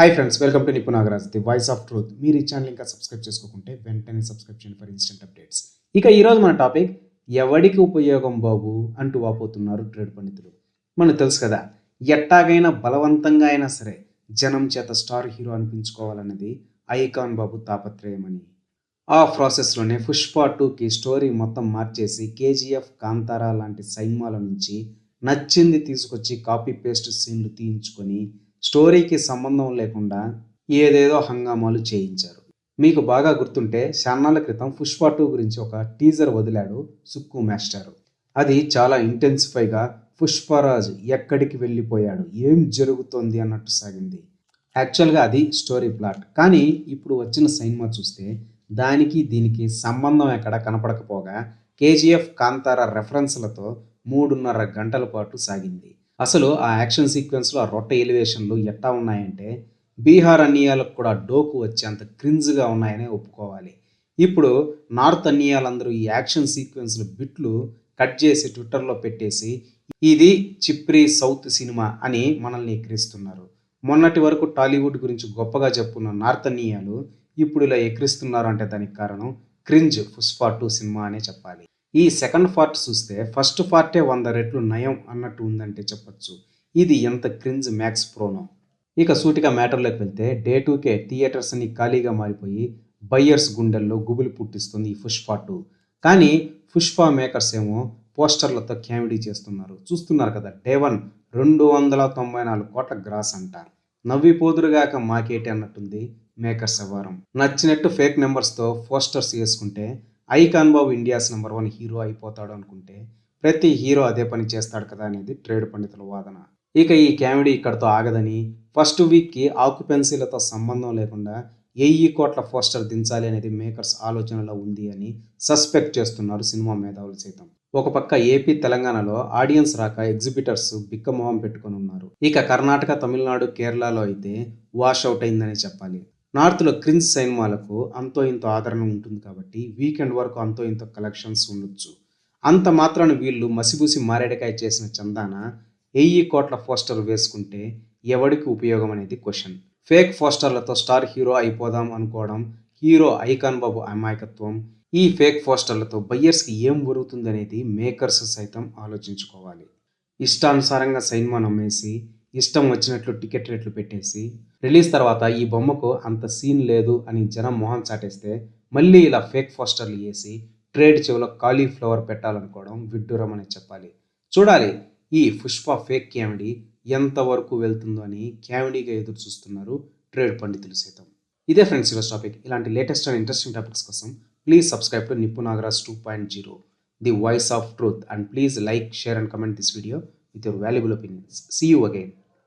Hi friends welcome to Nippu Nagaraj the voice of truth మీరు ఈ channel ఇంకా subscribe చేసుకోకుంటే వెంటనే సబ్స్క్రైబ్ చేయండి ఫర్ ఇన్స్టెంట్ అప్డేట్స్ ఇక ఈరోజు మన టాపిక్ ఎవడికి ఉపయోగం బాబు అంటూ వాపోతున్నారు ట్రేడ్ పండితులు. మనకు తెలుసు కదా ఎట్టాగైనా బలవంతంగా అయినా సరే జనం చేత స్టార్ హీరో అనిపించుకోవాలన్నది ఐకాన్ బాబు తాపత్రయమని. ఆ ప్రాసెస్లోనే పుష్ప టూకి స్టోరీ మొత్తం మార్చేసి కేజీఎఫ్ కాంతారా లాంటి సైన్మాల నుంచి నచ్చింది తీసుకొచ్చి కాపీ పేస్ట్ సీన్లు తీయించుకొని స్టోరీకి సంబంధం లేకుండా ఏదేదో హంగామాలు చేయించారు. మీకు బాగా గుర్తుంటే చాన్నాళ్ళ క్రితం పుష్ప టూ గురించి ఒక టీజర్ వదిలాడు సుక్కు మాస్టర్. అది చాలా ఇంటెన్సిఫైగా పుష్పరాజ్ ఎక్కడికి వెళ్ళిపోయాడు ఏం జరుగుతోంది అన్నట్టు సాగింది. యాక్చువల్గా అది స్టోరీ ప్లాట్. కానీ ఇప్పుడు వచ్చిన సినిమా చూస్తే దానికి దీనికి సంబంధం ఎక్కడ కనపడకపోగా కేజీఎఫ్ కాంతార రెఫరెన్స్లతో మూడున్నర గంటల పాటు సాగింది. అసలు ఆ యాక్షన్ సీక్వెన్స్లో ఆ రొట్ట ఎలివేషన్లు ఎట్టా ఉన్నాయంటే బీహార్ అన్నియాలకు కూడా డోకు వచ్చేంత క్రింజ్గా ఉన్నాయనే ఒప్పుకోవాలి. ఇప్పుడు నార్త్ అన్నియాలందరూ ఈ యాక్షన్ సీక్వెన్స్లు బిట్లు కట్ చేసి ట్విట్టర్లో పెట్టేసి ఇది చిప్రీ సౌత్ సినిమా అని మనల్ని ఎక్కిరిస్తున్నారు. మొన్నటి వరకు టాలీవుడ్ గురించి గొప్పగా చెప్పుకున్న నార్త్ అన్నియాలు ఇప్పుడు ఇలా ఎక్కిరిస్తున్నారు అంటే దానికి కారణం క్రింజ్ పుష్ప టూ సినిమా అనే చెప్పాలి. ఈ సెకండ్ పార్ట్ చూస్తే ఫస్ట్ పార్టే వంద రెట్లు నయం అన్నట్టు ఉందంటే చెప్పచ్చు. ఇది ఎంత క్రింజ్ మ్యాక్స్ ప్రోనో. ఇక సూటిగా మ్యాటర్లోకి వెళ్తే డే టూకే థియేటర్స్ అన్ని ఖాళీగా మారిపోయి బయ్యర్స్ గుండెల్లో గుబులు పుట్టిస్తుంది ఈ పుష్ప టూ. కానీ పుష్ప మేకర్స్ ఏమో పోస్టర్లతో క్యామిడీ చేస్తున్నారు. చూస్తున్నారు కదా డే వన్ రెండు వందల తొంభై నాలుగు కోట్ల గ్రాస్ అంట. నవ్విపోదురుగాక మాకేటి అన్నట్టుంది మేకర్స్ వ్యవహారం. నచ్చినట్టు ఫేక్ నెంబర్స్తో పోస్టర్స్ వేసుకుంటే icon Babu India's number one hero అయిపోతాడు అనుకుంటే ప్రతి హీరో అదే పని చేస్తాడు కదా అనేది ట్రేడ్ పండితుల వాదన. ఇక ఈ కామెడీ ఇక్కడతో ఆగదని ఫస్ట్ వీక్కి ఆక్యుపెన్సీలతో సంబంధం లేకుండా వెయ్యి కోట్ల పోస్టర్ దించాలి అనేది మేకర్స్ ఆలోచనలో ఉంది అని సస్పెక్ట్ చేస్తున్నారు సినిమా మేధావులు సైతం. ఒక పక్క ఏపీ తెలంగాణలో ఆడియన్స్ రాక ఎగ్జిబిటర్స్ బిక్కమొహం పెట్టుకొని ఉన్నారు. ఇక కర్ణాటక తమిళనాడు కేరళలో అయితే వాష్ అవుట్ అయిందని చెప్పాలి. నార్త్లో క్రిన్స్ సినిమాలకు అంతో ఇంతో ఆదరణ ఉంటుంది కాబట్టి వీకెండ్ వరకు అంతో ఇంత కలెక్షన్స్ ఉండొచ్చు. అంత మాత్రాన వీళ్ళు మసిబూసి మారేడుకాయ చేసిన చందాన వెయ్యి కోట్ల పోస్టర్ వేసుకుంటే ఎవడికి ఉపయోగం అనేది క్వశ్చన్. ఫేక్ పోస్టర్లతో స్టార్ హీరో అయిపోదాం అనుకోవడం హీరో ఐకాన్ బాబు అమాయకత్వం ఈ ఫేక్ పోస్టర్లతో బయ్యర్స్కి ఏం ఒరుగుతుంది అనేది మేకర్స్ సైతం ఆలోచించుకోవాలి. ఇష్టానుసారంగా సినిమా నమ్మేసి ఇష్టం వచ్చినట్లు టికెట్ రేట్లు పెట్టేసి రిలీజ్ తర్వాత ఈ బొమ్మకు అంత సీన్ లేదు అని జనం మొహం చాటేస్తే మళ్ళీ ఇలా ఫేక్ పోస్టర్లు వేసి ట్రేడ్ చెవిలో కాలీఫ్లవర్ పెట్టాలనుకోవడం విడ్డూరం అని చెప్పాలి. చూడాలి ఈ పుష్ప ఫేక్ క్యామిడీ ఎంతవరకు వెళ్తుందో అని క్యామిడీగా ఎదురు చూస్తున్నారు ట్రేడ్ పండితులు సైతం. ఇదే ఫ్రెండ్స్ ఈరోజు టాపిక్. ఇలాంటి లేటెస్ట్ అండ్ ఇంట్రెస్టింగ్ టాపిక్స్ కోసం please subscribe to Nippu Nagaraj two point zero the voice of truth. And please like share and comment this video with your valuable opinions. See you again